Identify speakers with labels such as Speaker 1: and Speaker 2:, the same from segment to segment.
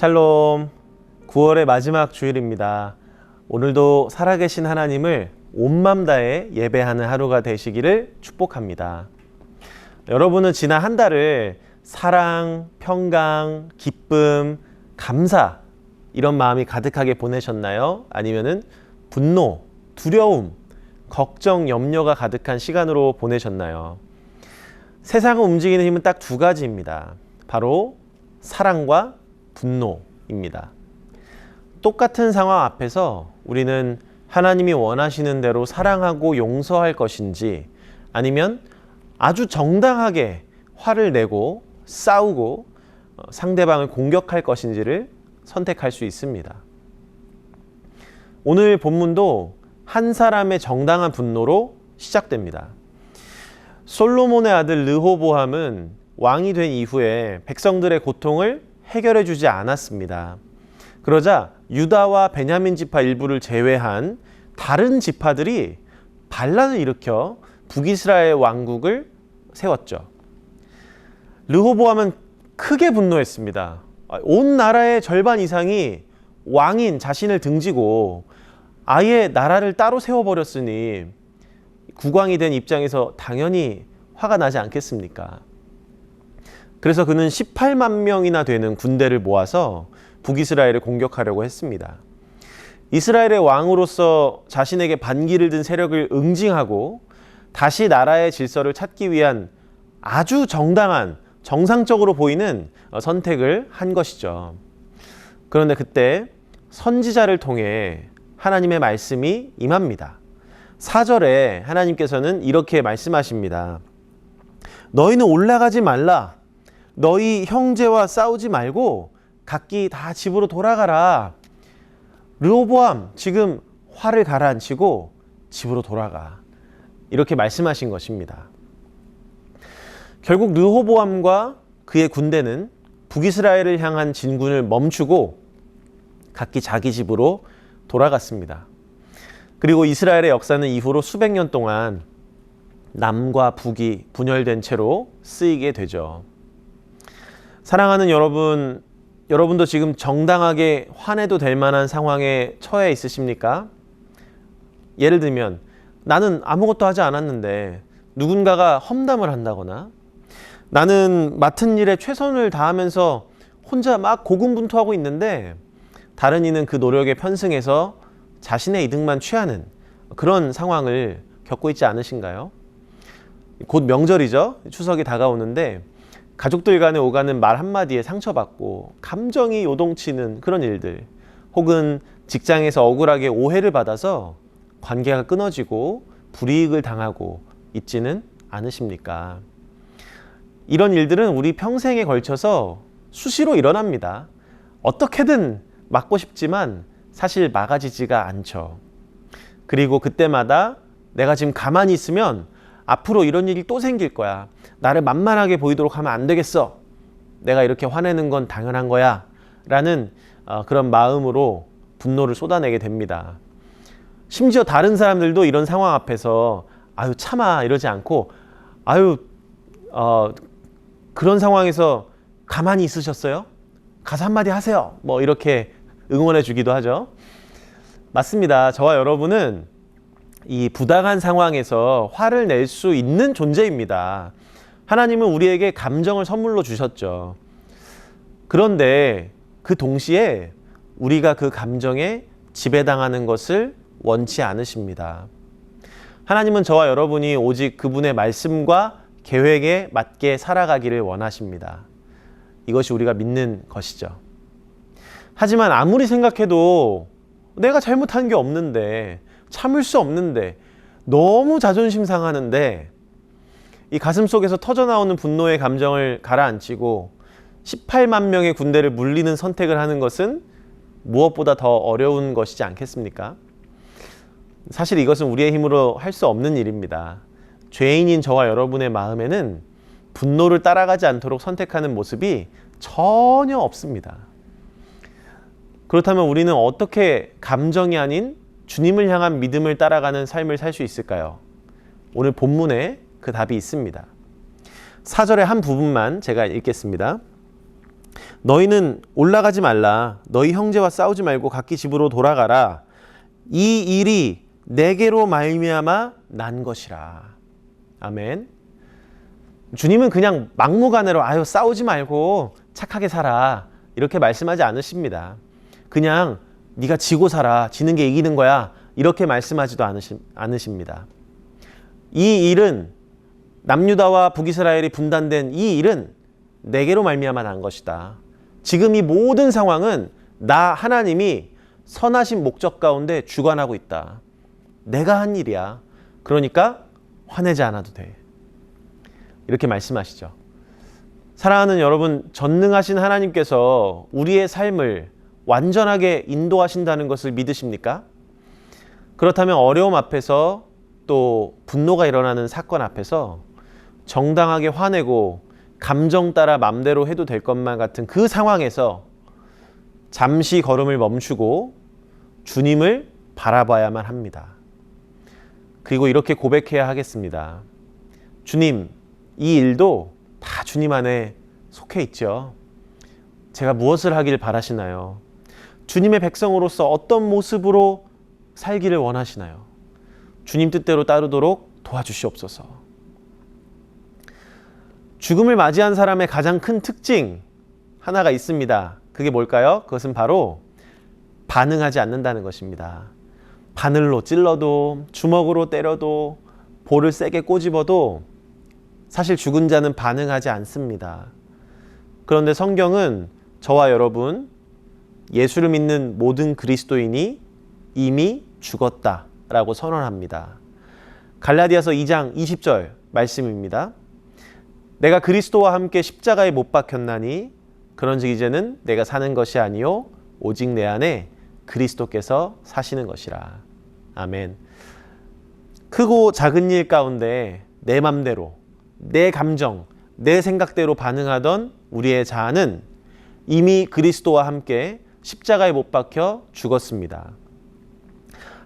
Speaker 1: 샬롬. 9월의 마지막 주일입니다. 오늘도 살아계신 하나님을 온맘 다해 예배하는 하루가 되시기를 축복합니다. 여러분은 지난 한 달을 사랑, 평강, 기쁨, 감사 이런 마음이 가득하게 보내셨나요? 아니면은 분노, 두려움, 걱정, 염려가 가득한 시간으로 보내셨나요? 세상을 움직이는 힘은 딱 두 가지입니다. 바로 사랑과 분노입니다. 똑같은 상황 앞에서 우리는 하나님이 원하시는 대로 사랑하고 용서할 것인지 아니면 아주 정당하게 화를 내고 싸우고 어, 상대방을 공격할 것인지를 선택할 수 있습니다. 오늘 본문도 한 사람의 정당한 분노로 시작됩니다. 솔로몬의 아들 르호보함은 왕이 된 이후에 백성들의 고통을 해결해 주지 않았습니다. 그러자 유다와 베냐민 지파 일부를 제외한 다른 지파들이 반란을 일으켜 북이스라엘 왕국을 세웠죠. 르호보암은 크게 분노했습니다. 온 나라의 절반 이상이 왕인 자신을 등지고 아예 나라를 따로 세워버렸으니 국왕이 된 입장에서 당연히 화가 나지 않겠습니까? 그래서 그는 18만 명이나 되는 군대를 모아서 북이스라엘을 공격하려고 했습니다. 이스라엘의 왕으로서 자신에게 반기를 든 세력을 응징하고 다시 나라의 질서를 찾기 위한 아주 정당한 정상적으로 보이는 선택을 한 것이죠. 그런데 그때 선지자를 통해 하나님의 말씀이 임합니다. 4절에 하나님께서는 이렇게 말씀하십니다. 너희는 올라가지 말라. 너희 형제와 싸우지 말고 각기 다 집으로 돌아가라. 르호보암 지금 화를 가라앉히고 집으로 돌아가. 이렇게 말씀하신 것입니다. 결국 르호보암과 그의 군대는 북이스라엘을 향한 진군을 멈추고 각기 자기 집으로 돌아갔습니다. 그리고 이스라엘의 역사는 이후로 수백 년 동안 남과 북이 분열된 채로 쓰이게 되죠. 사랑하는 여러분, 여러분도 지금 정당하게 화내도 될 만한 상황에 처해 있으십니까? 예를 들면 나는 아무것도 하지 않았는데 누군가가 험담을 한다거나 나는 맡은 일에 최선을 다하면서 혼자 막 고군분투하고 있는데 다른 이는 그 노력에 편승해서 자신의 이득만 취하는 그런 상황을 겪고 있지 않으신가요? 곧 명절이죠. 추석이 다가오는데 가족들 간에 오가는 말 한마디에 상처받고 감정이 요동치는 그런 일들 혹은 직장에서 억울하게 오해를 받아서 관계가 끊어지고 불이익을 당하고 있지는 않으십니까? 이런 일들은 우리 평생에 걸쳐서 수시로 일어납니다. 어떻게든 막고 싶지만 사실 막아지지가 않죠. 그리고 그때마다 내가 지금 가만히 있으면 앞으로 이런 일이 또 생길 거야. 나를 만만하게 보이도록 하면 안 되겠어. 내가 이렇게 화내는 건 당연한 거야. 라는 어, 그런 마음으로 분노를 쏟아내게 됩니다. 심지어 다른 사람들도 이런 상황 앞에서 아유 참아 이러지 않고 아유 어, 그런 상황에서 가만히 있으셨어요? 가서 한마디 하세요. 뭐 이렇게 응원해 주기도 하죠. 맞습니다. 저와 여러분은 이 부당한 상황에서 화를 낼 수 있는 존재입니다. 하나님은 우리에게 감정을 선물로 주셨죠. 그런데 그 동시에 우리가 그 감정에 지배당하는 것을 원치 않으십니다. 하나님은 저와 여러분이 오직 그분의 말씀과 계획에 맞게 살아가기를 원하십니다. 이것이 우리가 믿는 것이죠. 하지만 아무리 생각해도 내가 잘못한 게 없는데, 참을 수 없는데, 너무 자존심 상하는데, 이 가슴 속에서 터져나오는 분노의 감정을 가라앉히고 18만 명의 군대를 물리는 선택을 하는 것은 무엇보다 더 어려운 것이지 않겠습니까? 사실 이것은 우리의 힘으로 할 수 없는 일입니다. 죄인인 저와 여러분의 마음에는 분노를 따라가지 않도록 선택하는 모습이 전혀 없습니다. 그렇다면 우리는 어떻게 감정이 아닌 주님을 향한 믿음을 따라가는 삶을 살 수 있을까요? 오늘 본문에 그 답이 있습니다. 사절의 한 부분만 제가 읽겠습니다. 너희는 올라가지 말라. 너희 형제와 싸우지 말고 각기 집으로 돌아가라. 이 일이 내게로 말미암아 난 것이라. 아멘. 주님은 그냥 막무가내로 아유 싸우지 말고 착하게 살아 이렇게 말씀하지 않으십니다. 그냥 네가 지고 살아 지는 게 이기는 거야 이렇게 말씀하지도 않으십니다. 이 일은 남유다와 북이스라엘이 분단된 이 일은 내게로 말미암아 난 것이다. 지금 이 모든 상황은 나 하나님이 선하신 목적 가운데 주관하고 있다. 내가 한 일이야. 그러니까 화내지 않아도 돼. 이렇게 말씀하시죠. 사랑하는 여러분, 전능하신 하나님께서 우리의 삶을 완전하게 인도하신다는 것을 믿으십니까? 그렇다면 어려움 앞에서 또 분노가 일어나는 사건 앞에서 정당하게 화내고 감정 따라 맘대로 해도 될 것만 같은 그 상황에서 잠시 걸음을 멈추고 주님을 바라봐야만 합니다. 그리고 이렇게 고백해야 하겠습니다. 주님, 이 일도 다 주님 안에 속해 있죠. 제가 무엇을 하길 바라시나요? 주님의 백성으로서 어떤 모습으로 살기를 원하시나요? 주님 뜻대로 따르도록 도와주시옵소서. 죽음을 맞이한 사람의 가장 큰 특징 하나가 있습니다. 그게 뭘까요? 그것은 바로 반응하지 않는다는 것입니다. 바늘로 찔러도 주먹으로 때려도 볼을 세게 꼬집어도 사실 죽은 자는 반응하지 않습니다. 그런데 성경은 저와 여러분 예수를 믿는 모든 그리스도인이 이미 죽었다라고 선언합니다. 갈라디아서 2장 20절 말씀입니다. 내가 그리스도와 함께 십자가에 못 박혔나니 그런즉 이제는 내가 사는 것이 아니요 오직 내 안에 그리스도께서 사시는 것이라. 아멘. 크고 작은 일 가운데 내 맘대로 내 감정, 내 생각대로 반응하던 우리의 자아는 이미 그리스도와 함께 십자가에 못 박혀 죽었습니다.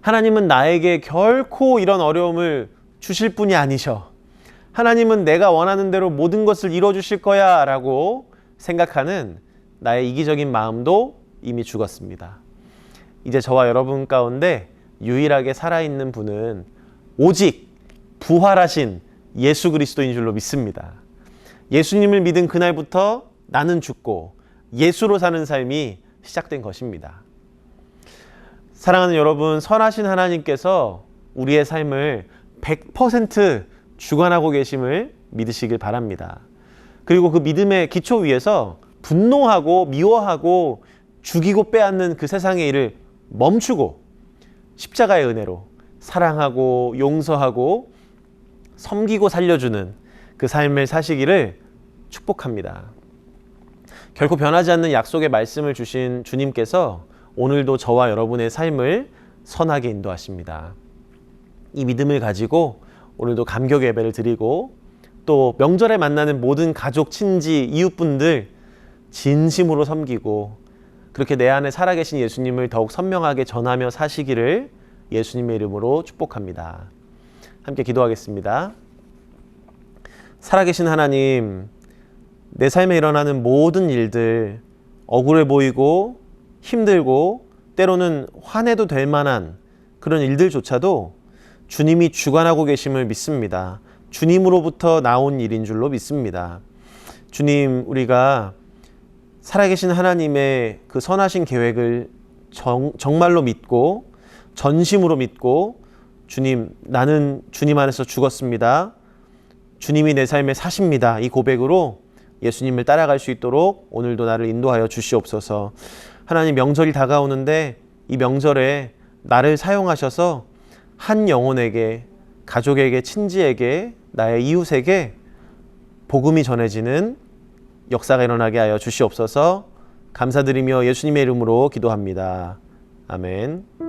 Speaker 1: 하나님은 나에게 결코 이런 어려움을 주실 분이 아니셔. 하나님은 내가 원하는 대로 모든 것을 이루어 주실 거야 라고 생각하는 나의 이기적인 마음도 이미 죽었습니다. 이제 저와 여러분 가운데 유일하게 살아있는 분은 오직 부활하신 예수 그리스도인 줄로 믿습니다. 예수님을 믿은 그날부터 나는 죽고 예수로 사는 삶이 시작된 것입니다. 사랑하는 여러분, 선하신 하나님께서 우리의 삶을 100% 주관하고 계심을 믿으시길 바랍니다. 그리고 그 믿음의 기초 위에서 분노하고 미워하고 죽이고 빼앗는 그 세상의 일을 멈추고 십자가의 은혜로 사랑하고 용서하고 섬기고 살려주는 그 삶을 사시기를 축복합니다. 결코 변하지 않는 약속의 말씀을 주신 주님께서 오늘도 저와 여러분의 삶을 선하게 인도하십니다. 이 믿음을 가지고 오늘도 감격 예배를 드리고 또 명절에 만나는 모든 가족, 친지, 이웃분들 진심으로 섬기고 그렇게 내 안에 살아계신 예수님을 더욱 선명하게 전하며 사시기를 예수님의 이름으로 축복합니다. 함께 기도하겠습니다. 살아계신 하나님, 내 삶에 일어나는 모든 일들 억울해 보이고 힘들고 때로는 화내도 될 만한 그런 일들조차도 주님이 주관하고 계심을 믿습니다. 주님으로부터 나온 일인 줄로 믿습니다. 주님, 우리가 살아계신 하나님의 그 선하신 계획을 정, 정말로 믿고 전심으로 믿고 주님, 나는 주님 안에서 죽었습니다. 주님이 내 삶에 사십니다. 이 고백으로 예수님을 따라갈 수 있도록 오늘도 나를 인도하여 주시옵소서. 하나님 명절이 다가오는데 이 명절에 나를 사용하셔서 한 영혼에게 가족에게 친지에게 나의 이웃에게 복음이 전해지는 역사가 일어나게 하여 주시옵소서 감사드리며 예수님의 이름으로 기도합니다. 아멘.